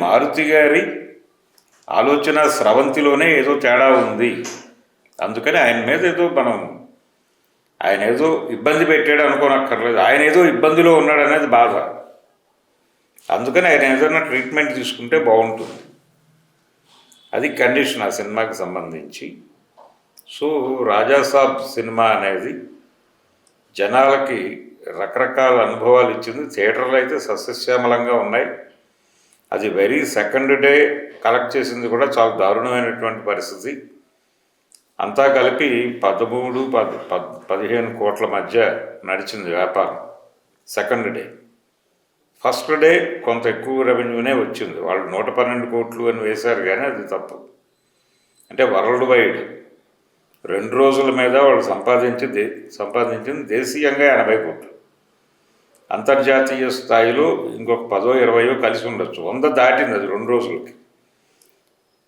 మారుతి గారి ఆలోచన స్రవంతిలోనే ఏదో తేడా ఉంది. అందుకని ఆయన మీద ఏదో మనం ఆయన ఏదో ఇబ్బంది పెట్టాడు అనుకోనక్కర్లేదు. ఆయన ఏదో ఇబ్బందిలో ఉన్నాడు అనేది బాధ. అందుకని ఆయన ఏదైనా ట్రీట్మెంట్ తీసుకుంటే బాగుంటుంది. అది కండిషన్ ఆ సినిమాకి సంబంధించి. సో రాజాసాబ్ సినిమా అనేది జనాలకి రకరకాల అనుభవాలు ఇచ్చింది. థియేటర్లు అయితే సస్యశ్యామలంగా ఉన్నాయి. అది వెరీ సెకండ్ డే కలెక్ట్ చేసింది కూడా చాలా దారుణమైనటువంటి పరిస్థితి. అంతా కలిపి పదమూడు పద్ పద్ పదిహేను కోట్ల మధ్య నడిచింది వ్యాపారం. Second day. ఫస్ట్ డే కొంత ఎక్కువ రెవెన్యూనే వచ్చింది. వాళ్ళు నూట పన్నెండు కోట్లు అని వేశారు కానీ అది తప్పు. అంటే వరల్డ్ వైడ్ రెండు రోజుల మీద వాళ్ళు సంపాదించి దే సంపాదించింది దేశీయంగా ఎనభై కోట్లు. అంతర్జాతీయ స్థాయిలో ఇంకొక పదో ఇరవయో కలిసి ఉండొచ్చు. వంద దాటింది అది రెండు రోజులకి.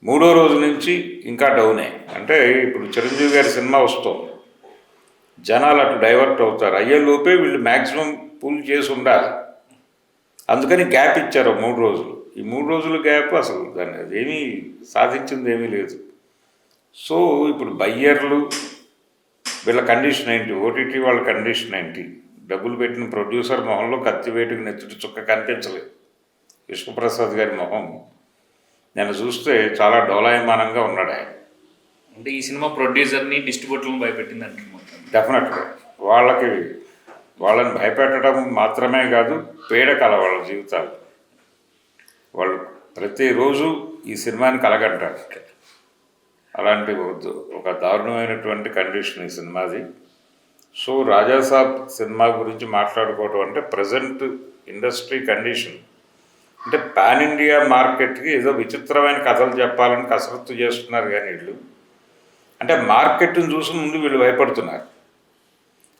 మూడో రోజు నుంచి ఇంకా డౌనే. అంటే ఇప్పుడు చిరంజీవి గారి సినిమా వస్తుంది. జనాలు అటు డైవర్ట్ అవుతారు. అయ్యే లోపే వీళ్ళు మ్యాక్సిమం పూల్ చేసి ఉండాలి. అందుకని గ్యాప్ ఇచ్చారు మూడు రోజులు. ఈ మూడు రోజుల గ్యాప్ అసలు దాన్ని అదేమీ సాధించింది ఏమీ లేదు. సో ఇప్పుడు బయ్యర్లు వీళ్ళ కండిషన్ ఏంటి? ఓటీటీ వాళ్ళ కండిషన్ ఏంటి? డబ్బులు పెట్టిన ప్రొడ్యూసర్ మొహంలో కత్తి వేటుకు నెత్తుటి చుక్క కనిపించలేదు విష్ణుప్రసాద్ గారి మొహం. నేను చూస్తే చాలా డోలాయమానంగా ఉన్నాడు ఆయన. అంటే ఈ సినిమా ప్రొడ్యూసర్ని డిస్ట్రిబ్యూటర్ని భయపెట్టింది మొత్తం. డెఫినెట్గా. వాళ్ళకి వాళ్ళని భయపెట్టడం మాత్రమే కాదు పీడకల వాళ్ళ జీవితాలు. వాళ్ళు ప్రతిరోజు ఈ సినిమాని కలగంటారు. అలాంటి ఒక దారుణమైనటువంటి కండిషన్ ఈ సినిమాది. సో రాజాసాబ్ సినిమా గురించి మాట్లాడుకోవటం అంటే ప్రజెంట్ ఇండస్ట్రీ కండిషన్. అంటే పాన్ ఇండియా మార్కెట్కి ఏదో విచిత్రమైన కథలు చెప్పాలని కసరత్తు చేస్తున్నారు కానీ వీళ్ళు. అంటే మార్కెట్ని చూసి ముందు వీళ్ళు భయపడుతున్నారు.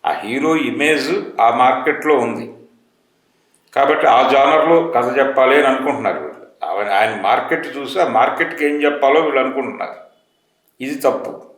ఆ హీరో ఇమేజ్ ఆ మార్కెట్లో ఉంది. కాబట్టి ఆ జానర్లో కథ చెప్పాలి అని అనుకుంటున్నారు వీళ్ళు. ఆయన ఆయన మార్కెట్ చూసి ఆ మార్కెట్కి ఏం చెప్పాలో వీళ్ళు అనుకుంటున్నారు. ఇది తప్పు.